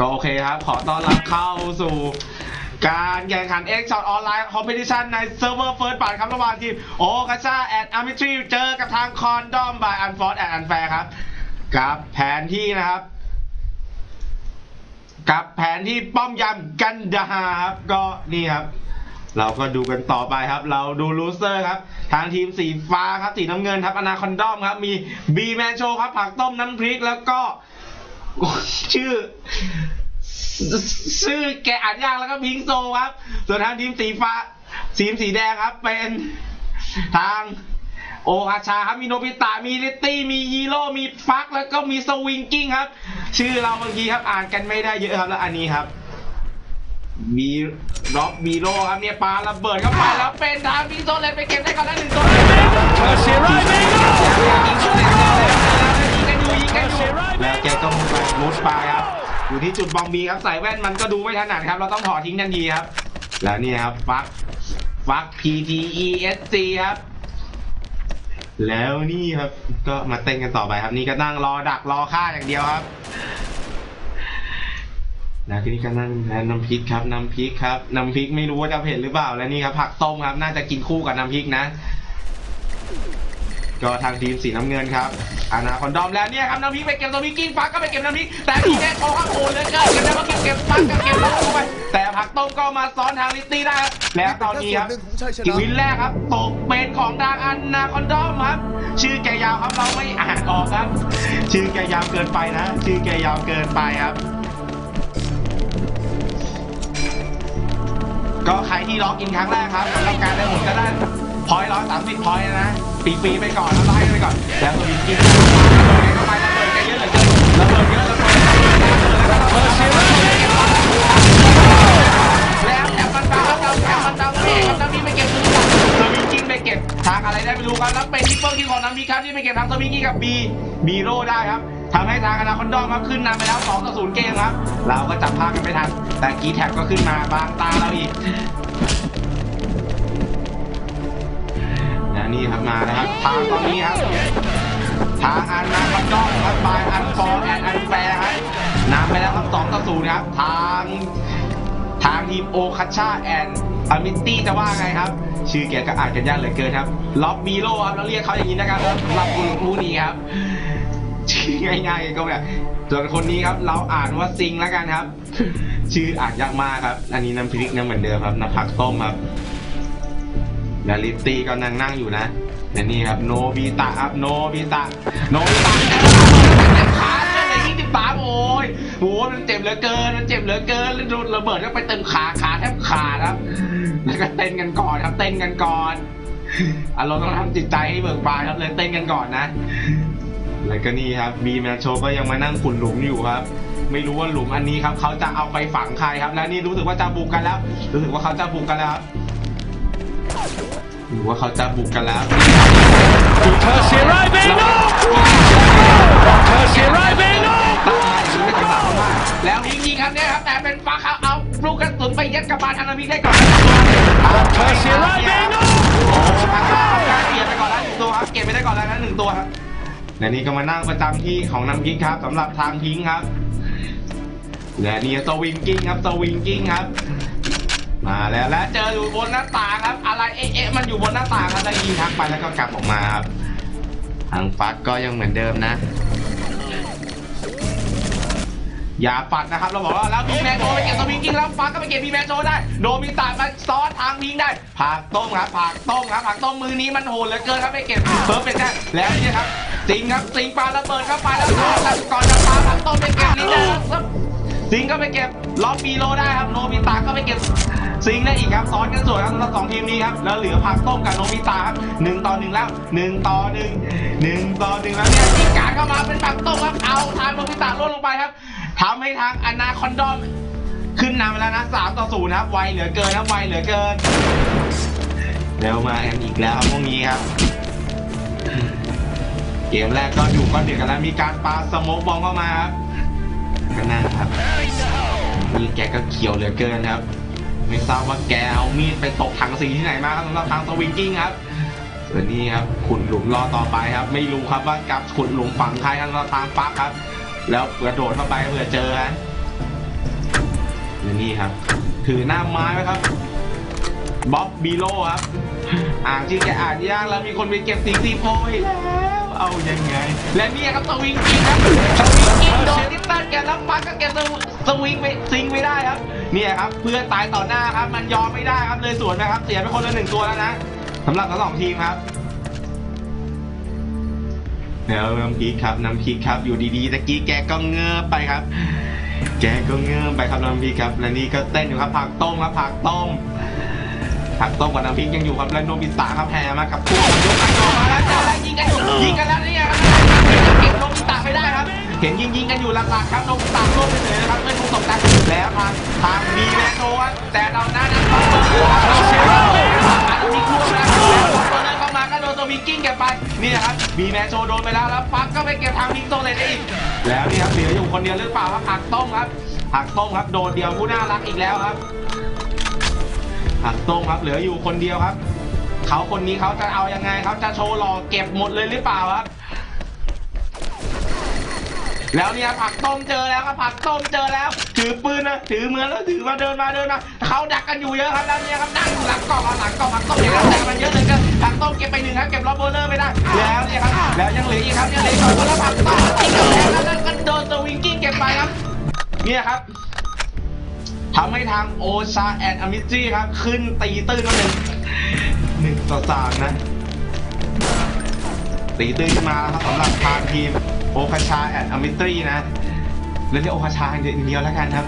ก็โอเคครับ ขอต้อนรับเข้าสู่การแข่งขัน X Shot Online Competition ในเซิร์ฟเวอร์เฟิร์สบาทครับระหว่างทีมโอกาชาแอดอาร์มิทรีเจอกับทางคอนดอมบายอันฟอร์ดแอดอันแฟร์ครับ กับแผนที่นะครับ กับแผนที่ป้อมยำกันดาครับ ก็นี่ครับ เราก็ดูกันต่อไปครับ เราดูลูเซอร์ครับ ทางทีมสีฟ้าครับ สีน้ำเงินครับอนาคอนดอมครับ มีบีแมนโชครับ ผักต้มน้ำพริกแล้วก็ ชื่อ ชื่อแกอ่านยากแล้วก็พิงโซครับ ส่วนทางทีมสีฟ้าทีมสีแดงครับ เป็นทางโอคาชาครับมีโนบิตะมีลิตตี้มีฮีโร่มีฟักแล้วก็มีสวิงกิ้งครับ ชื่อเราบางทีครับอ่านกันไม่ได้เยอะครับแล้วอันนี้ครับ มีล็อกมีโลครับเนี่ยปาระเบิดเข้าไปแล้วเป็นทางพิงโซเลยไปเก็บได้ก่อนแล้วหนึ่งตัว Shirai Bingo! ยิงกันอยู่ยิงกันอยู่แล้วแกก็ มุดไปมุดไปครับอยู่ที่จุดบอมบีครับใส่แว่นมันก็ดูไม่ถนัดครับ เราต้องถอดทิ้งทันทีครับ แล้วนี่ครับฟักฟัก P T E S C ครับ แล้วนี่ครับก็มาเต้นกันต่อไปครับ นี่ก็นั่งรอดักรอฆ่าอย่างเดียวครับแล้วทีนี้ก็นั่งแล้วน้ำพริกครับน้ำพริกครับน้ำพริกไม่รู้ว่าจะเผ็ดหรือเปล่า และนี่ครับผักต้มครับ น่าจะกินคู่กับน้ำพริกนะ ก็ทางทีมสีน้ำเงินครับอานาคอนดอมแล้วเนี่ยครับน้ำพริกไปเก็บตัวพริกกิ้งฟักก็ไปเก็บน้ำพริกแต่ทีแม่โชว์ครับโอนเลยเกินเก็บได้มาเก็บเก็บฟักก็เก็บลูกเข้าไปแต่ผักต้มก็มาซ้อนทางลิตตี้ได้ครับแล้วตอนนี้ครับส่วนหนึ่งของชัยชนะอีกวินแรกครับตกเป็นของทางอนาคอนดอมครับ ชื่อแกยาวครับเราไม่อ่านออกครับ ชื่อแกยาวเกินไปนะ ชื่อแกยาวเกินไปครับก็ใครที่ล็อกอินครั้งแรกครับสำหรับการได้ผมจะได้พอยต์ร้อยสามสิบพอยต์นะ ปีปีๆไปก่อนแล้วไล่ไปก่อน แล้วก็ยิงกินระเข้าไประเบิดกันเยอะเหลือเกินระเบิดเยอะระเบิดแล้วแถมมันดาเราแถมมันดาวเองครับน้ำมีไปเก็บซื้อสวิงกิ้งไปเก็บทางอะไรได้ไม่รู้ครับแล้วเป็นทิปเปิลคิงของน้ำมีครับที่ไปเก็บทางสวิงกิ้กับบีบีโร่ได้ครับทำให้ทางอนาคอนดอมครับขึ้นนำไปแล้ว2ต่อ0เกมครับเราก็จับภาพกันไม่ทันแต่กีแท็บก็ขึ้นมาบางตาเราอีกนะ นี่ครับมานะครับทางตอนนี้ครับทางอันนาครอนดอมครับบายอันฟอร์แอนอันแฟร์ครับนำไปแล้วครับ2ต่อ0ครับ ทางทางทีมโอคัชชาแอนอมิตี้จะว่าไงครับ ชื่อแกก็อ่านกันยากเหลือเกินครับล็อบบีโร่ครับเราเรียกเขาอย่างนี้นะครับสำหรับคุณผู้นี้ครับชื่อง่ายๆก็แบบส่วนคนนี้ครับ เราอ่านว่าซิงแล้วกันครับ ชื่ออ่านยากมากครับ อันนี้น้ำพริกน้ำเหมือนเดิมครับน้ำผักต้มครับ แล้วลิตตี้ก็นั่งนั่งอยู่นะและนี่ครับโนบิตะครับโนบิตะโนบิตะขาเลยยี่สิบสามโอ้ยโอ้มันเจ็บเหลือเกินมันเจ็บเหลือเกินแล้วโดนระเบิดแล้วไปเต็มขาขาแทบขาดครับ แล้วก็เต้นกันก่อนครับเต้นกันก่อนอารมณ์ต้องทำจิตใจให้เบิกบานครับเลยเต้นกันก่อนนะแล้วก็นี่ครับบีแมนโชก็ยังมานั่งขุดหลุมอยู่ครับ ไม่รู้ว่าหลุมอันนี้ครับเขาจะเอาไปฝังใครครับ แล้วนี่รู้สึกว่าจะบุกกันแล้ว รู้สึกว่าเขาจะบุกกันแล้วครับ หรือว่าเขาจะบุกกันแล้ว Shirai Bingo! Shirai Bingo! ตั้งมาอย่างนี้ไม่จังหวะมากแล้วยิงยิงครับเนี่ยครับแต่เป็นฟ้าเขาเอาลูกกระสุนไปยัดกระบาลทางนามิได้ก่อน Shirai Bingo! โอ้ทางเราการเก็บไปก่อนแล้วหนึ่งตัวครับเก็บไปได้ก่อนแล้วนะหนึ่งตัวครับและนี่ก็มานั่งประจำที่ของน้ำพิงครับสำหรับทางพิงครับ และนี่สวิงกิ้งครับสวิงกิ้งครับ มาแล้วและเจออยู่บนหน้าต่างครับ อะไรเอ๊ะเอ๊ะมันอยู่บนหน้าต่างครับแล้วยิงทักไปแล้วก็กลับออกมาครับทางฟักก็ยังเหมือนเดิมนะ อย่าปัดนะครับเราบอกว่าแล้วมีแมนโชไปเก็บสวิงกิ้งแล้วฟักก็ไปเก็บมีแมนโชได้ โดมิตามาซ้อนทางพิงได้ผักต้มครับผักต้มครับผักต้มมือนี้มันโหดเหลือเกินครับไปเก็บเพิ่มเป็นได้แล้วนี่ครับสิงครับสิงปาระเบิดเข้าไปแล้วก่อนจะปาผักต้มไปเก็บนี่นะครับ สิงก็ไปเก็บล็อบบีโลได้ครับโนบิตะก็ไปเก็บสิงได้อีกครับซ้อนกันสวยครับสำหรับสองทีมนี้ครับแล้วเหลือผักต้มกับโนบิตะครับหนึ่งต่อหนึ่งแล้วหนึ่งต่อหนึ่งหนึ่งต่อหนึ่งแล้วเนี่ยที่การเข้ามาเป็นผักต้มครับเอาทางโนบิตะล่วงลงไปครับทำให้ทางอนาคอนดอมขึ้นนำไปแล้วนะสามต่อศูนย์ครับไวเหลือเกินครับไวเหลือเกินแล้วมากันอีกแล้วครับพวกนี้ครับเกมแรกก็อยู่ก็เดือดกันแล้วมีการปาสโมกบอลเข้ามาครับ ก็นั่นครับนี่แกก็เขียวเหลือเกินครับ ไม่ทราบว่าแกเอามีดไปตกถังสีที่ไหนมาครับสำหรับทางสวิงกิ้งครับส่วนนี้ครับขุดหลุมรอต่อไปครับ ไม่รู้ครับว่ากับขุดหลุมฝั่งใครครับสำหรับทางปักครับ แล้วกระโดดเข้าไปเผื่อเจอฮะและนี่ครับ ถือหน้าไม้ไว้ครับบ๊อบบีโลครับ อ่านชื่อแกอ่านยากแล้วมีคนไปเก็บสิงซีโพยแล้ว เอายังไง และนี่ครับสวิงกิ้งครับสวิงกิ้งโดนทิปตันแกแล้วปักก็แกสวิงไปซิงไม่ได้ครับ เนี่ยครับเพื่อนตายต่อหน้าครับ มันยอมไม่ได้ครับเลยสวนนะครับ เสียไปคนละหนึ่งตัวแล้วนะสำหรับทั้งสองทีมครับแล้วน้ำพริกครับน้ำพริกครับอยู่ดีๆตะกี้แกก็เงือบไปครับ แกก็เงือบไปครับน้ำพริกครับ และนี่ก็เต้นอยู่ครับผักต้มครับผักต้มผักต้มกับน้ำพริกยังอยู่ครับและโนบิตะครับแห่มากับพวกยกกันออมาแล้ว เจ้าแล้วยิงกันอยู่ยิงกันแล้วเนี่ยครับเก็บโนบิตะไม่ได้ครับ เห็นยิงยิงๆกันอยู่หลักๆครับโนบิตะโดนไปเลยนะครับไม่ถูกตกกันแล้วทางทางดีแมนโนครับแต่เราหน้านั้นต้องเปิดครับเชลอันนี้ร่วมแล้วแล้วพอเดินเข้ามาก็โดนตัววิงกิ้งเก็บไปนี่นะครับบีแมนโชโดนไปแล้วแล้วฟักก็ไปเก็บทางวิงโซเลยได้อีกแล้วนี่ครับเหลืออยู่คนเดียวหรือเปล่าครับผักต้มครับผักต้มครับโดดเดียวผู้น่ารักอีกแล้วครับผักต้มครับเหลืออยู่คนเดียวครับ เขาคนนี้เขาจะเอายังไงเขาจะโชว์หล่อเก็บหมดเลยหรือเปล่าครับ แล้วเนี่ยผักต้มเจอแล้วครับผักต้มเจอแล้ว ถือปืนนะถือเมือแล้วถือมาเดินมาเดินมาเขาดักกันอยู่เยอะครับแล้วเนี่ยครับนั่งอยู่หลังกล่องหลังกล่องผักต้มอย่างนั้นแต่มันเยอะเลยก็ผักต้มเก็บไปหนึ่งครับเก็บล็อบเบเลอร์ไม่ได้แล้วเนี่ยครับแล้วยังเหลืออีกครับยังเหลือสองคนแล้วผักต้มทิ้งกับแล้วแล้วก็โดนสวิงกิ้งเก็บไปครับ เนี่ยครับทำให้ทางโอชาแอนอมิจี้ครับ ขึ้นตีตื้นมาหนึ่ง หนึ่งต่อสามนะตีตื้นขึ้นมาแล้วครับสำหรับทางทีมโอคาชาแอนอมิจี้นะเรียกโอคาชาอย่างเดียวแล้วกันครับ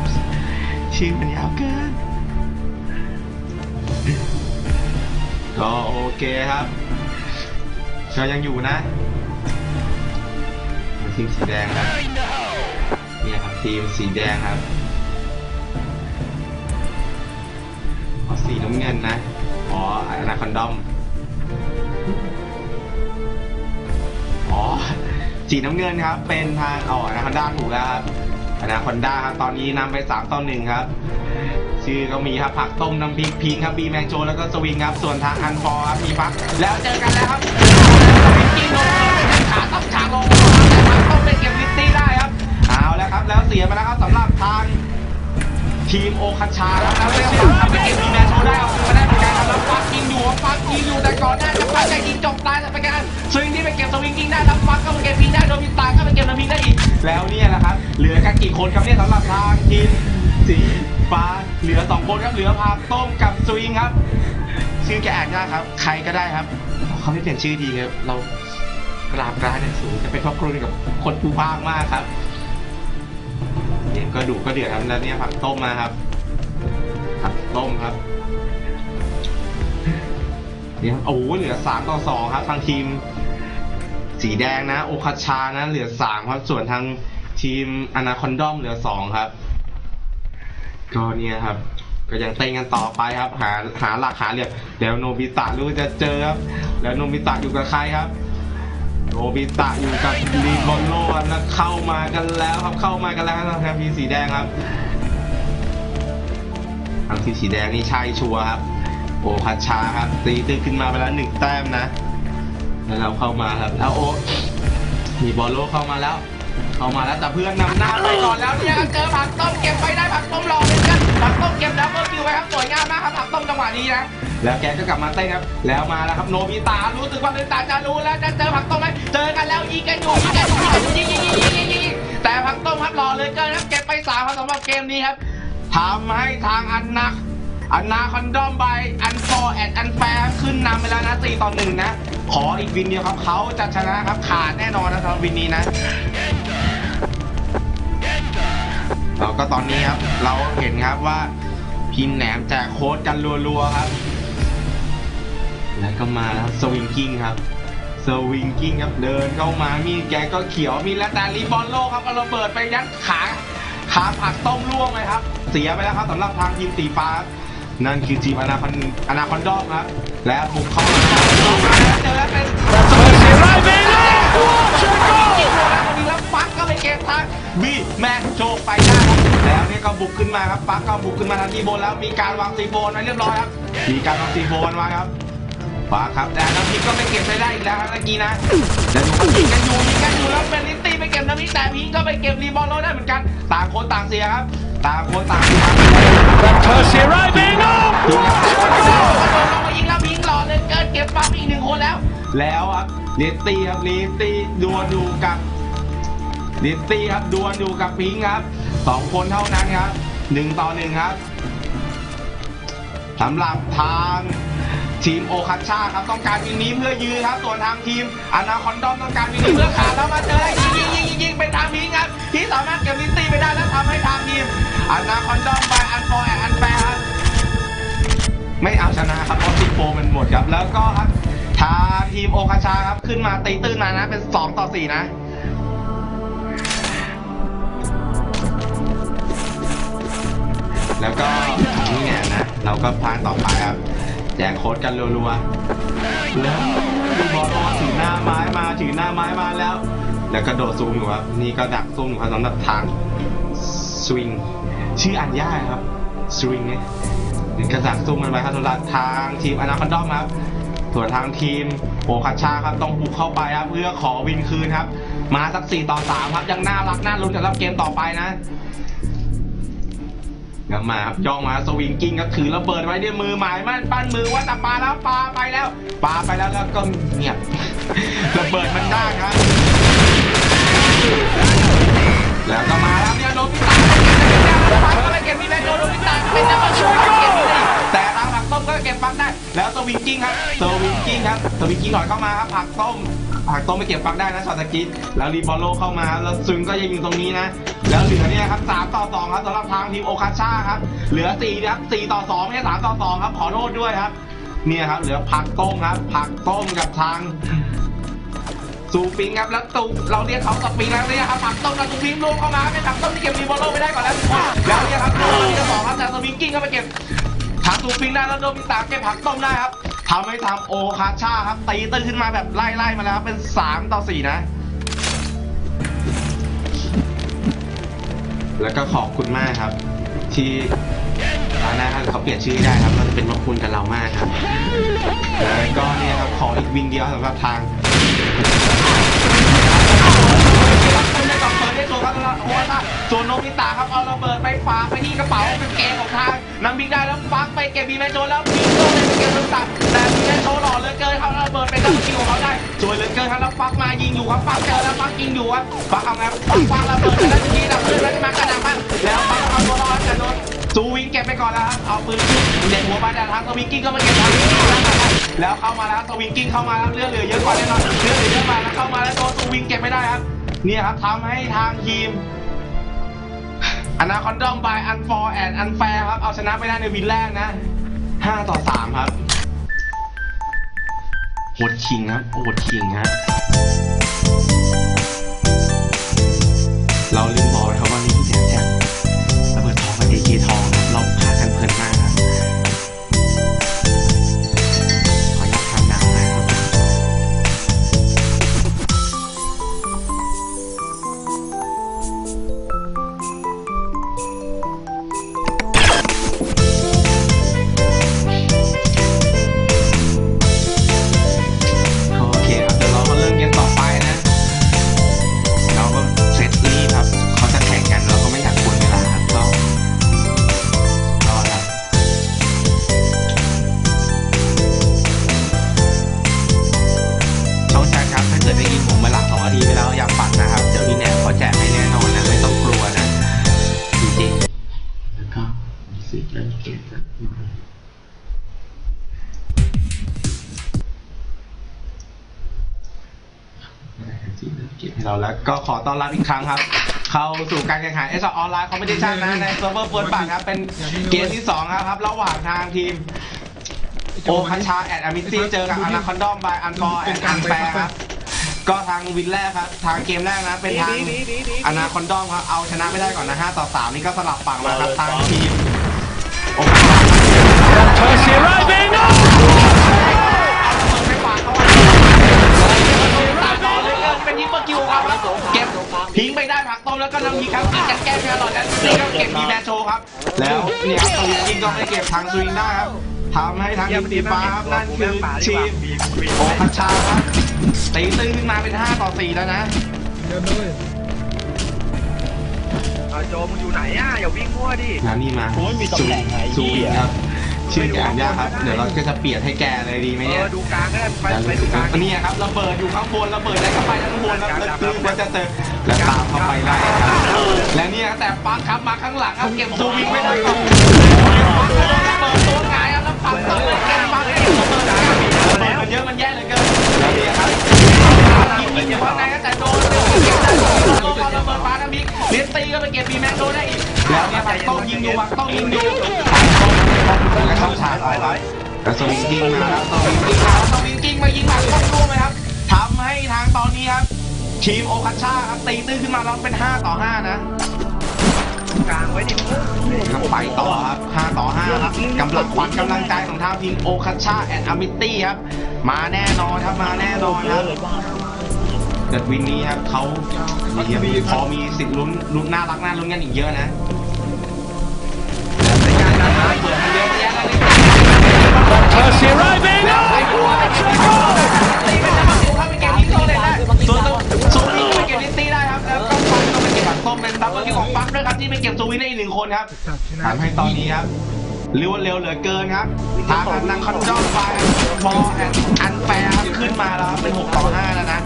ชื่อมันยาวเกิน ก็โอเคครับก็ยังอยู่นะทีมสีแดงครับเนี่ยครับทีมสีแดงครับสีน้ำเงินนะ อ๋ออนาคอนดอม อ๋อ สีน้ำเงินครับ เป็นทางอ๋ออนาคอนด้าถูกแล้วครับอนาคอนด้าครับตอนนี้นำไป3ต่อ1ครับ ชื่อก็มีครับผักต้มน้ำพริกพิงครับบีแมงโจแล้วก็สวิงครับ ส่วนทางอันฟอร์ครับมีฟัก แล้วเจอกันแล้วครับสวิงกิ้งลงขาต้องฉากลงแต่ผักต้มไปเก็บลิตตี้ได้ครับ เอาแล้วครับ แล้วเสียไปแล้วครับสำหรับทางทีมโอคาชาแล้วแล้วเรียกว่าทำไปเก็บดีแมนโชว์ได้เอาคืนมาได้เหมือนกันครับแล้ว ฟักยิงอยู่ฟักยิงอยู่แต่ก่อนหน้าจะฟักจะยิงจบตายแต่ไปกันสวิงที่ไปเก็บสวิงยิงได้แล้วฟักก็ไปเก็บพิงได้โดนพิงตายก็ไปเก็บน้ำพิงได้อีกแล้วเนี่ยแหละครับเหลือกันกี่คนครับเนี่ยสำหรับทางทีมสีฟ้าเหลือสองคนครับเหลือพาต้มกับสวิงครับ ชื่อแกอ่านยากครับ ใครก็ได้ครับเขาไม่เปลี่ยนชื่อดีครับเรากราบกรานเนี่ยสูงจะเป็นครอบครัวกับคนผู้ภาคมากครับเกมก็ดุก็เดือดครับแล้วเนี่ยผักต้มมาครับผักต้มครับ เนี่ยโอ้โหเหลือสามต่อสองครับ ทางทีม สีแดงนะ โอคาชานะ เหลือสามครับ ส่วนทางทีมอนาคอนดอมเหลือสองครับ ก็เนี่ยครับ ก็ยังเต้นกันต่อไปครับ หาหาหลักหาเหลี่ยมแล้วโนบิตะรู้จะเจอครับ แล้วโนบิตะอยู่กับใครครับโนบิตะอยู่กับลีบอลโลครับแล้วเข้ามากันแล้วครับเข้ามากันแล้วครับทางทีมสีแดงครับทางทีมสีแดงนี่ใช่ชัวร์ครับ โอ้พัชชาครับ ตีตื้นขึ้นมาไปแล้วหนึ่งแต้มนะ แล้วเราเข้ามาครับ แล้วโอมีบอลโลเข้ามาแล้ว เข้ามาแล้วแต่เพื่อนนำหน้าไปก่อนแล้วเนี่ยเจอผักต้มเก็บไปได้ผักต้มรอเลยกันผักต้มเก็บดับเบิลคิวไปครับสวยงามมากครับผักต้มจังหวะนี้นะแล้วแกก็กลับมาเต้นครับ แล้วมาแล้วครับโนบิตารู้สึกว่าโนบิตาจะรู้แล้วจะเจอผักต้มไหมเจอกันแล้วยิงกันอยู่ยิงกันอยู่ยิงยิงยิงยิงยิงยิงยิงแต่ผักต้มครับรอเลยเกินครับเก็บไปสามครับสำหรับเกมนี้ครับทำให้ทางอันนัก อันนาคอนดอมไบอันฟอร์แอดอันแฟร์ขึ้นนำไปแล้วนะสี่ต่อหนึ่งนะ ขออีกวินเดียวครับเขาจะชนะครับขาดแน่นอนนะสำหรับวินนี้นะเราก็ตอนนี้ครับ เราเห็นครับว่าพิมพ์แหนมแจกโค้ดกันรัวๆครับ แล้วก็มาสวิงกิ้งครับสวิงกิ้งครับเดินเข้ามามีแกก็เขียวมีแล้วแต่รีบอลโลครับเอาระเบิดไปยัดขาขาผักต้มร่วงเลยครับ เสียไปแล้วครับสำหรับทางทีมสีฟ้าครับ นั่นคือทีมอนาคอนอนาคอนดอมครับ และบุกเข้ามาแล้วเจอแล้วเป็น Mercy arriving! แล้วปักก็ไปเก็บทางบีแมนโชไปได้แล้วนี่ก็บุกขึ้นมาครับปักก็บุกขึ้นมาทางทีโบนแล้วมีการวางซีโบนไว้เรียบร้อยครับมีการวางซีโบนไว้ครับปักครับแต่น้ำพริกก็ไปเก็บไปได้อีกแล้วครับเมื่อกี้นะแล้วดูยิงกันอยู่ยิงกันอยู่แล้วเป็นลิตตี้ไปเก็บน้ำพริกแต่พิงก็ไปเก็บรีบอลโลได้เหมือนกัน ต่างคนต่างเสียครับ ต่างคนต่างดูครับ Percy arriving up! ยิงครับโดนลงมายิงแล้วยิงหล่อเลยเกินเก็บปั๊มอีกหนึ่งคนแล้ว แล้วครับลิตตี้ครับลิตตี้ดวลดูกับลิตตี้ครับดวลดูกับพิงค์ครับสองคนเท่านั้นครับหนึ่งต่อหนึ่งครับสำหรับทาง ทีมโอคัชชาครับต้องการวิงนี้เพื่อยืนครับส่วนทางทีมอนาคอนดอมต้องการวิงนี้เพื่อขาดแล้วมาเจอยิงยิงยิงยิงยิงเป็นทางพิงครับที่สามารถเก็บลิตตี้ไปได้และทำให้ทางทีมอนาคอนดอมไปอันฟอร์แอนอันแฟร์ครับไม่เอาชนะครับเพราะซิโฟมันหมดครับแล้วก็ครับทางทีมโอคาชาครับขึ้นมาตีตื้นมานะเป็น 2 ต่อ 4 นะแล้วก็นี่เนี่ยนะ เราก็พานต่อไปครับ แจกโค้ดกันรัวๆแล้วดูบอลถือหน้าไม้มาถือหน้าไม้มาแล้ว แล้วก็โดดซูมอยู่ครับนี่ก็ดักซูมอยู่ครับสำหรับทางสวิงชื่ออันย่าครับสวิงเนี่ยกระสักซุ่มกันไปครับสำหรับทางทีมอนาคอนดอมครับส่วนทางทีมโอคาชาครับต้องบุกเข้าไปครับเพื่อขอวินคืนครับ มาสักสี่ต่อสามครับยังน่ารักน่าลุ้นสำหรับเกมต่อไปนะ ยังมาครับย่องมาสวิงกิ้งครับถือระเบิดไว้ด้วยมือหมายมั่นปั้นมือว่าจะปาแล้วปาไปแล้วปาไปแล้วแล้วก็เงียบระเบิดมันได้ครับแล้วก็มาแล้วเนี่ยโดนพิตาก็ไปเก็บมีแบงค์โดนพิตาเป็นนักบอลเก็บได้แต่ทางผักต้มก็เก็บปักได้ แล้วสวิงกิ้งครับสวิงกิ้งครับสวิงกิ้งถอยเข้ามาครับผักต้ม ผักต้มไปเก็บปักได้นะช็อตตะกี้แล้วรีบอลโลเข้ามาแล้วซึงก็ยังอยู่ตรงนี้นะแล้วเหลือเนี่ยครับสามต่อสองครับสำหรับทางทีมโอคาช่าครับเหลือสี่ครับสี่ต่อสองไม่ใช่สามต่อสองครับขอโทษด้วยครับเนี่ยครับเหลือผักต้มครับ ผักต้มกับทางซูปิงครับแล้วตูเราเรียกเขาสปิงแล้วเนี่ยครับผักต้มกับซูปิงรวมเข้ามาเป็นผักต้มที่เก็บรีบอลโลไปได้ก่อนแล้วแล้วเนี่ยครับโดนที่สองครับแต่สวิงกิ้งเข้าไปเก็บทางซูปิงได้แล้วโดนพิตาเก็บผักต้มได้ครับ ทำให้ทำโอคาชาครับตีตื้นขึ้นมาแบบไล่ไล่มาแล้วเป็นสามต่อสี่นะ แล้วก็ขอบคุณมากครับ ที่ร้านหน้าครับเขาเปลี่ยนชื่อได้ครับเราจะเป็นมรคุณกับเรามากครับแล้วก็เนี่ยครับขออีกวิงเดียวสำหรับทางได้กับเปิดได้ตัวครับแล้วโอ้ยส่วนโนบิตะครับเอาระเบิดไปฝากไปที่กระเป๋ากางเกงของทาง นำบิ๊กได้แล้วฟักไปเก็บบีแมนโจแล้วบิ๊กโจเลยไปเก็บโนบิตะแต่บีแมนโจหล่อเหลือเกินเขาระเบิดไปกับคิวของเขาได้สวยเหลือเกินครับแล้วฟักมายิงอยู่ครับฟักเจอแล้วฟักยิงอยู่ครับฟักเอาไงฟักฟักระเบิดไปแล้วทีดับเพื่อนแล้วมากระดับมันแล้วฟักเอาตัวรอดจะโดนซูวิงเก็บไปก่อนแล้วครับเอาปืนเด็กหัวมาแต่ทางสวิงกิ้งก็มาเก็บทางนี้แล้วเข้ามาแล้วสวิงกิ้งเข้ามาแล้วเลือดเหลือเยอะกว่าแน่นอนเลือดเหลือเยอะมากแล้วเข้ามาแล้วโดนซูวิงเก็บไม่ได้ครับเนี่ยครับทำให้ทางทีม อนาคอนดอมบายอันฟอร์แอนอันแฟร์ครับ เอาชนะไปได้ในวินแรกนะ 5 ต่อ 3 ครับโหดคิงครับโหดคิงฮะ ขอต้อนรับอีกครั้งครับ เข้าสู่การแข่งขันเอสออนไลน์คอมเพติชันนะในเซิร์ฟเวอร์เฟิร์สบัตครับเป็นเกมที่2ครับ ระหว่างทางทีมโอคัชชาแอดอามิซี่เจอกับอนาคอนดอมบายอันฟอร์แอดอันแฟร์ครับก็ทางวินแรกครับ ทางเกมแรกนะ เป็นทางอนาคอนดอมครับ เอาชนะไม่ได้ก่อนนะ5ต่อ3นี่ก็สลับฝั่งมาครับ ทางทีมโอคัชชา Percy arriving up! ไม่ฝากเขาไว้ตามต่อเลย ครับเป็นยิงเบอร์คิวครับแล้วเก็บทิ้งไปได้ผักต้มแล้วก็นำยิงครับกินกันแก้แครอทแล้วนี่ก็เก็บมีแมนโชว์ครับ แล้วเนี่ยครับตัวยิงก็ไม่เก็บทางสวิงได้ครับทำให้ทางทีมสีฟ้าครับนั่นคือทีมโอคัชชาครับตีตื้นขึ้นมาเป็น 5 ต่อ 4 แล้วนะเดินด้วยเอาโจมึงอยู่ไหนอะอย่าวิ่งมั่วดิ แล้วนี่มาโอ้ยมีตำแหน่งไงซูเหี้วิยงครับ ชื่อแกอ่านยากครับ เดี๋ยวเราก็จะเปลี่ยนให้แกเลยดีไหมเอเนี่ย อดูกลางก็ได้ไปแล้วไปดูกลางนี่ครับระเบิดอยู่ข้างบนระเบิดอะไรก็ไปข้างบนครับแล้วคือว่าจะเจอแล้วตามเข้าไปไล่ครับและเนี่ยแต่ปังครับมาข้างหลังครับเก็บซูวิงไว้ได้ครับปังโดนระเบิดตัวหงายครับแล้วปังต้องเลยเก็บปังเก็บระเบิดครับระเบิดมันเยอะมันแย่เหลือเกินแล้วเนี่ยครับยิงยิงอยู่ข้างในแต่โดนโดนเก็บได้โดนระเบิดปาทมิก เลสตีก็ไปเก็บบีแมนโดนได้อีกแล้วเนี่ยปังต้องยิงอยู่ปังต้องยิงอยู่แล้วเข้าฉากเอาไว้กระสวิงกิ้งมาครับสวิงกิ้งมาสวิงกิ้งมายิงหมักต้องร่วมไหมครับทำให้ทางตอนนี้ครับทีมโอคาช่าครับตีตื้นขึ้นมาแล้วเป็น 5 ต่อ 5 นะกลางไว้ดิมึงครับไปต่อครับ 5 ต่อ 5 ครับกำลังขวัญกำลังใจของทางทีมโอคาช่าแอนด์อามิตี้ครับ มาแน่นอนครับ มาแน่นอนเยครัอะบ เลยบ้างเกิดวินนี้ครับเขามีพอมีสิทธิ์ลุ้นลุ้นน่ารักน่าลุ้นกันอีกเยอะนะแต่ในการดันมาเปิดมาเยอะแยะแล้วนี่ Percy arriving! ไอ้ Oh! พวกไอ้เก็บลิโต้ตีไปแล้วมันเข้าไปเก็บลิโต้เลยได้ส่วนโซวินก็ไปเก็บลิตี้ได้ครับแล้วก็ฟันก็ไปเก็บบัตรส้มเป็นดับเบิลคิวของปั๊มด้วยครับที่ไปเก็บโซวินได้อีกหนึ่งคนครับทำให้ตอนนี้ครับเร็วเร็วเหลือเกินครับทางนังคอนจอนไฟบอลแอนอันแฟร์ครับขึ้นมาแล้วครับเป็น6ต่อ5แล้วนะ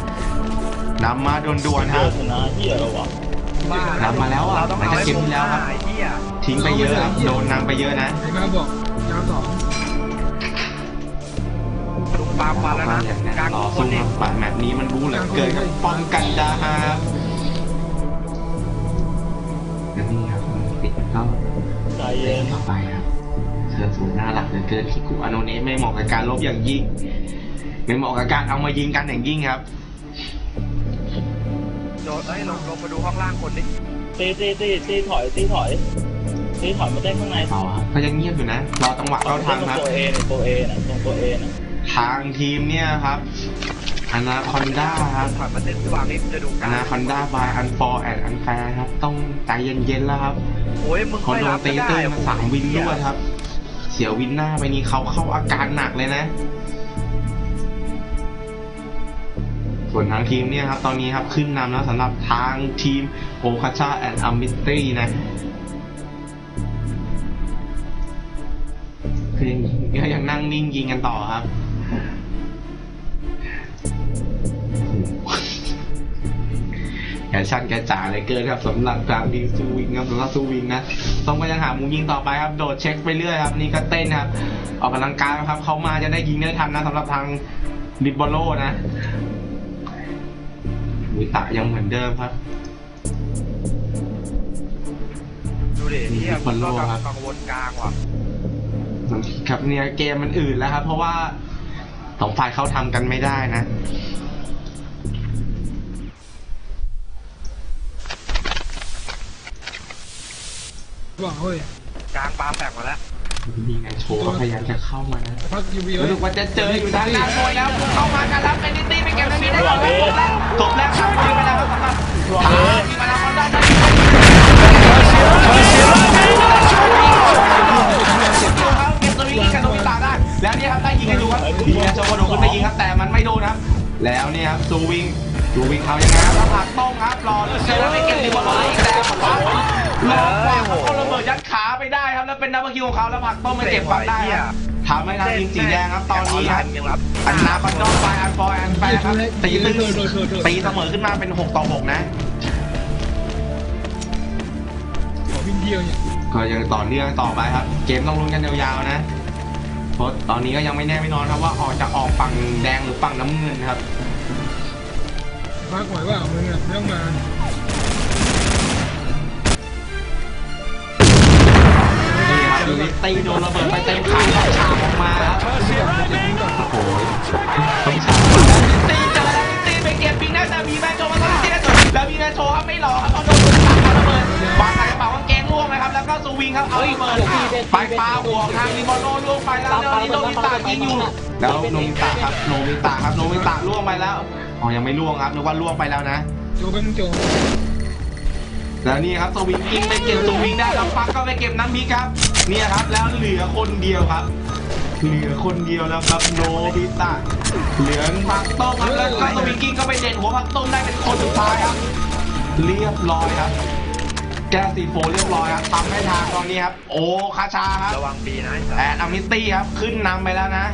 นำมาด่วนๆคเจรัอบชนะเหี้ยแล้ววะนำมาแล้วอะเราต้องมันเอาจะให้เก็บที่แล้วครับ ไอ้เหี้ยทิ้งไปเยอะครับโดนนำไปเยอะนะไอ้มาบอกเจ้าสองลุงปาล์มมาแล้วนะอย่างนั้นกลางต่อคสู้นคนี้รับปัดแมตช์นี้มันบู๊เหลือเกินครับป้องกันดาฮาครับและนี่ครับปิดก็ใจเล่เย็นนต่อไปครับเธอสูงน่ารักเหลือเกินที่กูอโนเนะไม่เหมาะกับการลบอย่างยิ่ง ไม่เหมาะกับการเอามายิงกันอย่างยิ่งครับ โจเอ้ยลงลงมาดูห้องล่างคนนี้ตีตีตีตีถอยตีถอยตีถอยมาเต้นข้างในต่อครับก็ยังเงียบอยู่นะรอจังหวะเข้าทางครับ ตัวเอนะตัวเอนะตรงตัวเอนะทางทีมเนี่ยครับอนาคอนด้าครับถอยมาเต้นที่วางนี้จะดูกอลางนาคอนด้าบายอันฟอร์แอนอันแฟร์ครับ ต้องใจเย็นๆแล้วครับโอ้ยมึงคนไม่โดรันบตีก็ได้ตื้นอะมาสามวินรวดครับ เสียวินหน้าไปนี้เขาเข้าอาการหนักเลยนะ ส่วนทางทีมเนี่ยครับตอนนี้ครับขึ้นนำแล้วสำหรับทางทีมโอคาชาแอนด์อามิตี้นะคือยังยังนั่งนิ่งยิงกันต่อครับแกชันแกจ๋าเลยเกินครับสำหรับทางทีมซูวิงครับสำหรับซูวิงนะต้องไปยังหามุมยิงต่อไปครับ โดดเช็คไปเรื่อยครับ นี่ก็เต้นครับ ออกกำลังกายครับเขามาจะได้ยิงได้ทันนะสำหรับทางดิบบอลโลนะ วิตะยังเหมือนเดิมครับ ดูดิเหี้ยบอลโลก็ครับ กังวลกลางว่ะครับเนี่ยเกมมันอื่นแล้วครับ เพราะว่าสองฝ่ายเขาทำกันไม่ได้นะบอกเฮ้ยกลางปาแฝกมาแล้ว มีไงโชว์ก็พยายามจะเข้ามานะพักยูวีรู้สึกว่าจะเจออยู่ด้านหน้าโวยแล้วเข้ามากันแล้วเป็นนิตี้ไปเก็บนาทีได้ก่อนแล้วจบแล้วจบแล้วครับยิงไปแล้วครับสำหรับทางทีมมาแล้วเขาได้ได้ Percy arriving! เก็บตัวยิงกับโนบิตะได้แล้วเนี่ยครับได้ยิงกันอยู่ครับดีนะโจโกโดขึ้นไปยิงครับแต่มันไม่โดนครับแล้วเนี่ยครับซูวิงซูวิงเขายังไงครับแล้วผลักต้องครับรอเหลยเจอแล้วไม่เก็บดีบอลเลยอีกแล้วปั๊บลงขวาเขาระเบิดยัดขา ไปได้ครับแล้วเป็นดับเบิลคิวของเขาแล้วผลักต้องมาเก็บฟังได้ครับทำให้ทางทีมสีแดงครับตอนนี้ครับยังรับอันนาคอนดอนไฟอันฟอร์แอนแฟร์ครับตีตื้นตีเสมอขึ้นมาเป็น 6 ต่อ 6 นะขอวิ่งเดียวเนี่ยก็ยังต่อเนื่องต่อไปครับ เกมต้องลุ้นกันยาวๆนะเพราะตอนนี้ก็ยังไม่แน่ไม่นอนครับว่าออกจะออกฝั่งแดงหรือฝั่งน้ำเงินครับพักหน่อยว่ามึงอะไม่ต้องมาีตีโดนระเบิดไปเต็มขาแล้วฉากออกมาครับโอ้โหต้องฉากมาแล้วตีเจอแล้วตีไปเก็บปิงได้แต่มีแมนโจมาต้องตีได้จบแล้วมีแมนโจครับไม่หลอกครับเอาโดนฉากระเบิดวางใส่กระเป๋ากางเกงล่วงนะครับแล้วก็สวิงครับเอาระเบิดไปปาหัวทางนิโมโนล่วงไปแล้วแล้วนี่โนมิตะยิงอยู่แล้วโนมิตะครับโนมิตะครับโนมิตะล่วงไปแล้วอ๋อยังไม่ล่วงครับนึกว่าล่วงไปแล้วนะโจเป็นโจ แล้วนี่ครับสวิงกิงไปเก็บสวิงได้แล้วปักก็ไปเก็บน้ำพริกครับเนี่ยครับแล้วเหลือคนเดียวครับ เหลือคนเดียวแล้วครับโนบิตะเหลือผักต้มครับแล้วก็สวิงกิ้งก็ไปเด่นหัวผักต้มได้เป็นคนสุดท้ายครับ เรียบร้อยครับ แก้ซีโฟเรียบร้อยครับทำให้ทางตอนนี้ครับ โอคาชาครับระวังปีนะไอ้สัแอสดอมิตี้ครับขึ้นนำไปแล้วนะ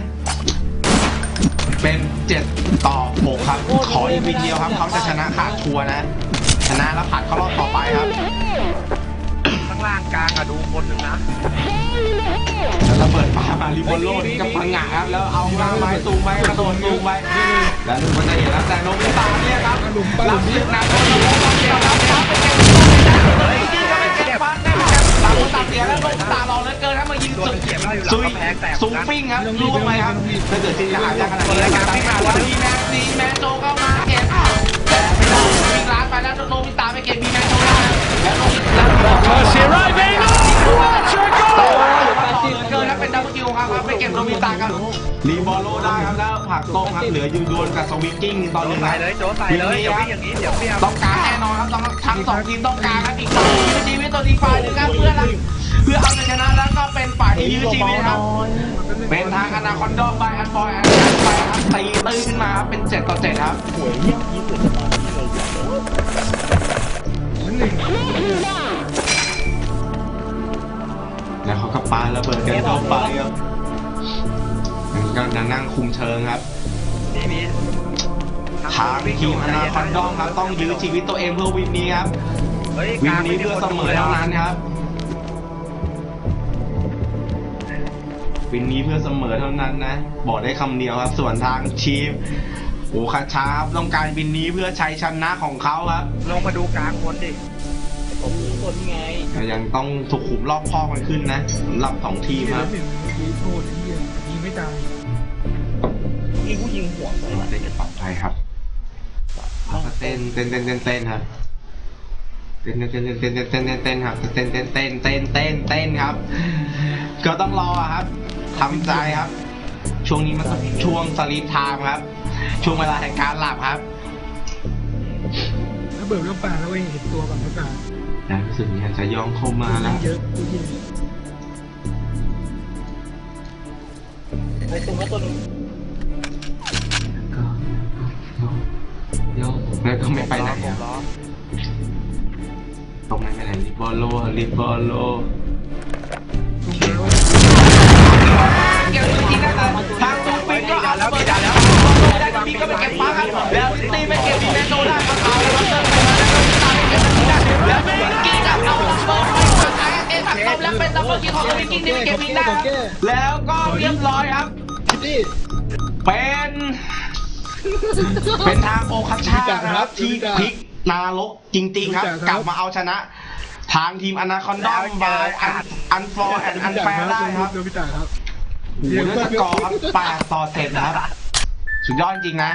เป็น 7 ต่อ 6 ครับ ขออีกวินเดียวครับ เขาจะชนะขาดทัวร์นะช นะแล้วผ่านเข้ารอบต่อไปครับ ข้างล่างกลางอะดูคนหนึ่งนะแล้วระเบิดปามาริโบโลนี่ก็พังงะครับ แล้วเอามางไม้ตูมไปกระโดดตูมไปแล้วดูมันจะเห็นแล้วแต่นบิตะเนี่ยครับรับลึกนะโดนโดนเดียวครับครับเป็นเกมเฮ้ยนี่ก็เป็นเกมฟันได้เหมือนกันต่างคนต่างเสียแล้วนบิตะรอเลือเกินครับมายิงสุดเขียซุยกำแพงแตกสูงปิ้งครับลูกไปครับถ้าเกิดจินตนาการขนาดนี้การวิ่งมาว่าบีแมนซีแมนโจเข้ามา ไปแล้วโนบิตะไปเก็บบีแมนโจได้แล้วโนบิตะ Percy arriving. What a ต่อ goal! เกินแล้วเป็นดับเบิลคิวครับไปเก็บโนบิตะครับรีบอลโลได้ครับแล้วผักต้มครับเหลือยูดวนกับสวิงกิ้งตอนโจนึงใส่นะเลยโจใส่เลยอย่าวิ่งอย่างนี้เดี๋ยวเปรี้ยวต้องการแน่นอนครับต้องทั้งสองทีมต้องการครับอีกสองทีมชีวิตตัวทีฝ่ายหนึ่งครับเพื่ออะไรเพื่อเอาชนะแล้วก็เป็นฝ่ายที่ยื้อชีวิตครับ เป็นทางอนาคอนดอมบายอันฟอยอันแอนไปครับตีตื้นขึ้นมาเป็นเจ็ดต่อเจ็ดครับหวยเยี่ยมยี่สุด หนึ่งแล้วเขาก็ปาระเบิดกันเข้าไปครับก็นั่งคุมเชิงครับนี่มีทางทีมอนาคอนดอมครับ ต้องยื้อชีวิตตัวเองเพื่อวินนี้ครับเฮ้ยวิกนลางนี้เพื่อเสมอเท่านั้นครับวินนี้เพื่อเสมอเท่านั้นนะ บอกได้คำเดียวครับ ส่วนทางทีม โอ้คาชาครับต้องการบินนี้เพื่อใช้ชนะของเขาครับ ลงมาดูกลางคนดิผมมีคนไงแต่ยังต้องถูกขุมรอบพ่อมันขึ้นนะสำหรับสองทีมครับยิงไม่ตายนี่ผู้ยิงหัวไปเต้นกันปรับไปครับเต้นเต้นเต้นเต้นเต้นครับเต้นเต้นเต้นเต้นเต้นเต้นเต้นครับเต้นเต้นเต้นเต้นเต้นเต้นครับ ก็ต้องรอครับทำใจครับ ช่วงนี้มันช่วงสลีปไทม์ครับ ช่วงเวลาแห่งการหลับครับแล้วเบิร์ดก็ป่าแล้วเว้ยเห็นตัวก่อนแล้วป่านะรู้สึกเนี่ยจะย่องเข้ามาแล้วเยอะกูยิงในตรงนั้นตัวนึงก็ย่องแล้วก็ไม่ไปไหนผมครับล้อตรงนั้นไปไหนลิบอลโลลิบอลโลเกี่ยวจริงๆนะทางตูปิงก็เอาระเบิดจากแล้ว ได้ก็มีก็ไปเก็บฟ้าครับแล้วตีไปเก็บดีแมนโดได้ครับเอาแล้วเติมไปแล้วก็ตามไปเก็บได้แล้ววิงกิ้งกับเอาระเบิดไปฝั่งไอ้เอสักตบแล้วเป็นดับเบิลคิวของวิงกิ้งที่ไปเก็บวิงได้แล้วก็เรียบร้อยครับนี่เป็นเป็นทางโอคัชชานะครับที่พลิกนารกจริงๆครับ กลับมาเอาชนะทางทีมอนาคอนดอมบายอันอันฟอร์แอนอันแฟร์ได้ครับโดนพิจารครับโอ้โหด้วยสกอร์ครับ8ต่อ7นะครับ สุดยอดจริงๆนะ